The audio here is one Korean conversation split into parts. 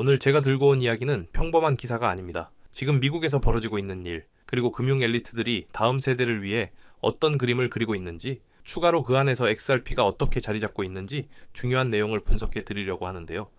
오늘 제가 들고 온 이야기는 평범한 기사가 아닙니다. 지금 미국에서 벌어지고 있는 일, 그리고 금융 엘리트들이 다음 세대를 위해 어떤 그림을 그리고 있는지, 추가로 그 안에서 XRP가 어떻게 자리 잡고 있는지 중요한 내용을 분석해 드리려고 하는데요.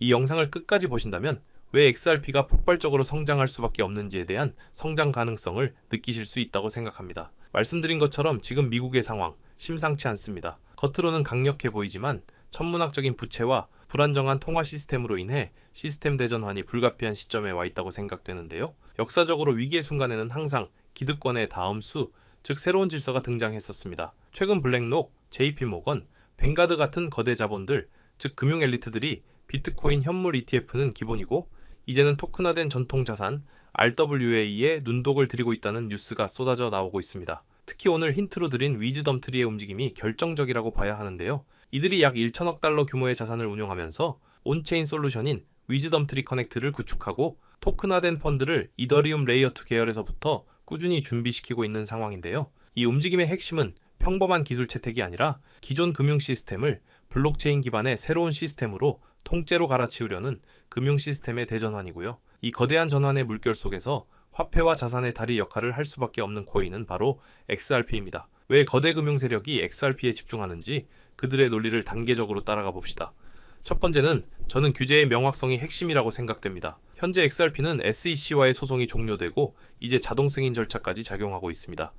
이 영상을 끝까지 보신다면 왜 XRP가 폭발적으로 성장할 수밖에 없는지에 대한 성장 가능성을 느끼실 수 있다고 생각합니다. 말씀드린 것처럼 지금 미국의 상황 심상치 않습니다. 겉으로는 강력해 보이지만 천문학적인 부채와 불안정한 통화 시스템으로 인해 시스템 대전환이 불가피한 시점에 와 있다고 생각되는데요. 역사적으로 위기의 순간에는 항상 기득권의 다음 수, 즉 새로운 질서가 등장했었습니다. 최근 블랙록, JP 모건, 뱅가드 같은 거대 자본들, 즉 금융 엘리트들이 비트코인 현물 ETF는 기본이고 이제는 토큰화된 전통 자산 RWA에 눈독을 들이고 있다는 뉴스가 쏟아져 나오고 있습니다. 특히 오늘 힌트로 드린 위즈덤 트리의 움직임이 결정적이라고 봐야 하는데요. 이들이 약 1천억 달러 규모의 자산을 운용하면서 온체인 솔루션인 위즈덤 트리 커넥트를 구축하고 토큰화된 펀드를 이더리움 레이어 2 계열에서부터 꾸준히 준비시키고 있는 상황인데요. 이 움직임의 핵심은 평범한 기술 채택이 아니라 기존 금융 시스템을 블록체인 기반의 새로운 시스템으로 통째로 갈아치우려는 금융 시스템의 대전환이고요. 이 거대한 전환의 물결 속에서 화폐와 자산의 다리 역할을 할 수밖에 없는 코인은 바로 XRP입니다. 왜 거대 금융 세력이 XRP에 집중하는지 그들의 논리를 단계적으로 따라가 봅시다. 첫 번째는 저는 규제의 명확성이 핵심이라고 생각됩니다. 현재 XRP는 SEC와의 소송이 종료되고 이제 자동 승인 절차까지 작용하고 있습니다.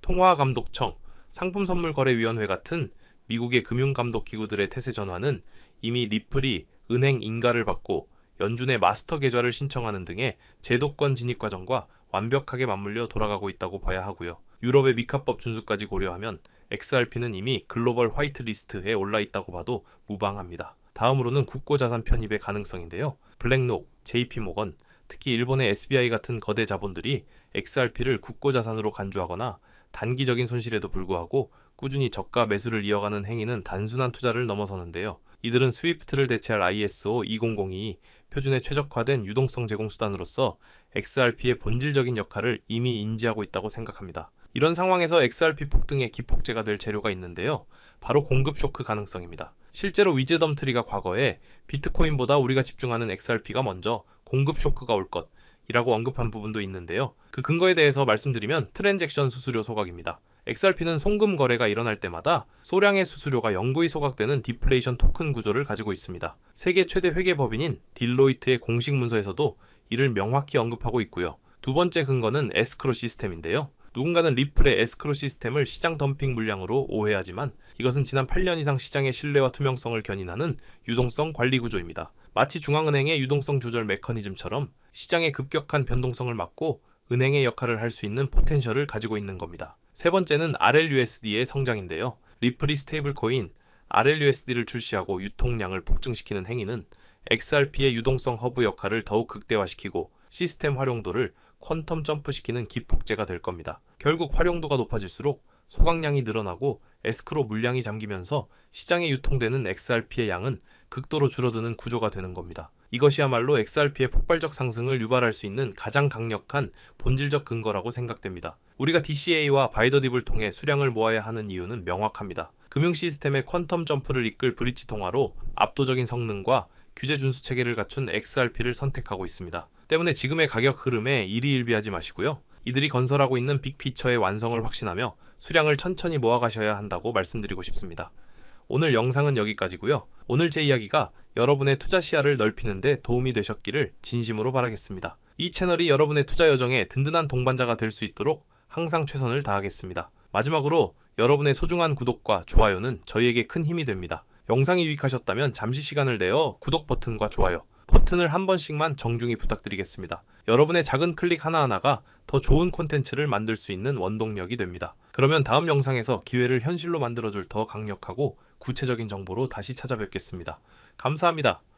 통화감독청, 상품선물거래위원회 같은 미국의 금융감독 기구들의 태세 전환은 이미 리플이 은행 인가를 받고 연준의 마스터 계좌를 신청하는 등의 제도권 진입 과정과 완벽하게 맞물려 돌아가고 있다고 봐야 하고요. 유럽의 미카법 준수까지 고려하면 XRP는 이미 글로벌 화이트 리스트에 올라 있다고 봐도 무방합니다. 다음으로는 국고자산 편입의 가능성인데요. 블랙록, JP모건, 특히 일본의 SBI 같은 거대 자본들이 XRP를 국고자산으로 간주하거나 단기적인 손실에도 불구하고 꾸준히 저가 매수를 이어가는 행위는 단순한 투자를 넘어서는데요. 이들은 스위프트를 대체할 ISO 2002 표준에 최적화된 유동성 제공 수단으로서 XRP의 본질적인 역할을 이미 인지하고 있다고 생각합니다. 이런 상황에서 XRP 폭등의 기폭제가 될 재료가 있는데요. 바로 공급 쇼크 가능성입니다. 실제로 위즈덤 트리가 과거에 비트코인보다 우리가 집중하는 XRP가 먼저 공급 쇼크가 올 것, 이라고 언급한 부분도 있는데요. 그 근거에 대해서 말씀드리면 트랜잭션 수수료 소각입니다. XRP는 송금 거래가 일어날 때마다 소량의 수수료가 영구히 소각되는 디플레이션 토큰 구조를 가지고 있습니다. 세계 최대 회계법인인 딜로이트의 공식 문서에서도 이를 명확히 언급하고 있고요. 두 번째 근거는 에스크로 시스템인데요. 누군가는 리플의 에스크로 시스템을 시장 덤핑 물량으로 오해하지만 이것은 지난 8년 이상 시장의 신뢰와 투명성을 견인하는 유동성 관리 구조입니다. 마치 중앙은행의 유동성 조절 메커니즘처럼 시장의 급격한 변동성을 막고 은행의 역할을 할 수 있는 포텐셜을 가지고 있는 겁니다. 세 번째는 RLUSD의 성장인데요. 리플이 스테이블 코인 RLUSD를 출시하고 유통량을 폭증시키는 행위는 XRP의 유동성 허브 역할을 더욱 극대화시키고 시스템 활용도를 퀀텀 점프시키는 기폭제가 될 겁니다. 결국 활용도가 높아질수록 소각량이 늘어나고 에스크로 물량이 잠기면서 시장에 유통되는 XRP의 양은 극도로 줄어드는 구조가 되는 겁니다. 이것이야말로 XRP의 폭발적 상승을 유발할 수 있는 가장 강력한 본질적 근거라고 생각됩니다. 우리가 DCA와 바이더딥을 통해 수량을 모아야 하는 이유는 명확합니다. 금융 시스템의 퀀텀 점프를 이끌 브릿지 통화로 압도적인 성능과 규제 준수 체계를 갖춘 XRP를 선택하고 있습니다. 때문에 지금의 가격 흐름에 일희일비하지 마시고요. 이들이 건설하고 있는 빅피처의 완성을 확신하며 수량을 천천히 모아가셔야 한다고 말씀드리고 싶습니다. 오늘 영상은 여기까지고요. 오늘 제 이야기가 여러분의 투자 시야를 넓히는데 도움이 되셨기를 진심으로 바라겠습니다. 이 채널이 여러분의 투자 여정에 든든한 동반자가 될 수 있도록 항상 최선을 다하겠습니다. 마지막으로 여러분의 소중한 구독과 좋아요는 저희에게 큰 힘이 됩니다. 영상이 유익하셨다면 잠시 시간을 내어 구독 버튼과 좋아요, 버튼을 한 번씩만 정중히 부탁드리겠습니다. 여러분의 작은 클릭 하나하나가 더 좋은 콘텐츠를 만들 수 있는 원동력이 됩니다. 그러면 다음 영상에서 기회를 현실로 만들어줄 더 강력하고 구체적인 정보로 다시 찾아뵙겠습니다. 감사합니다.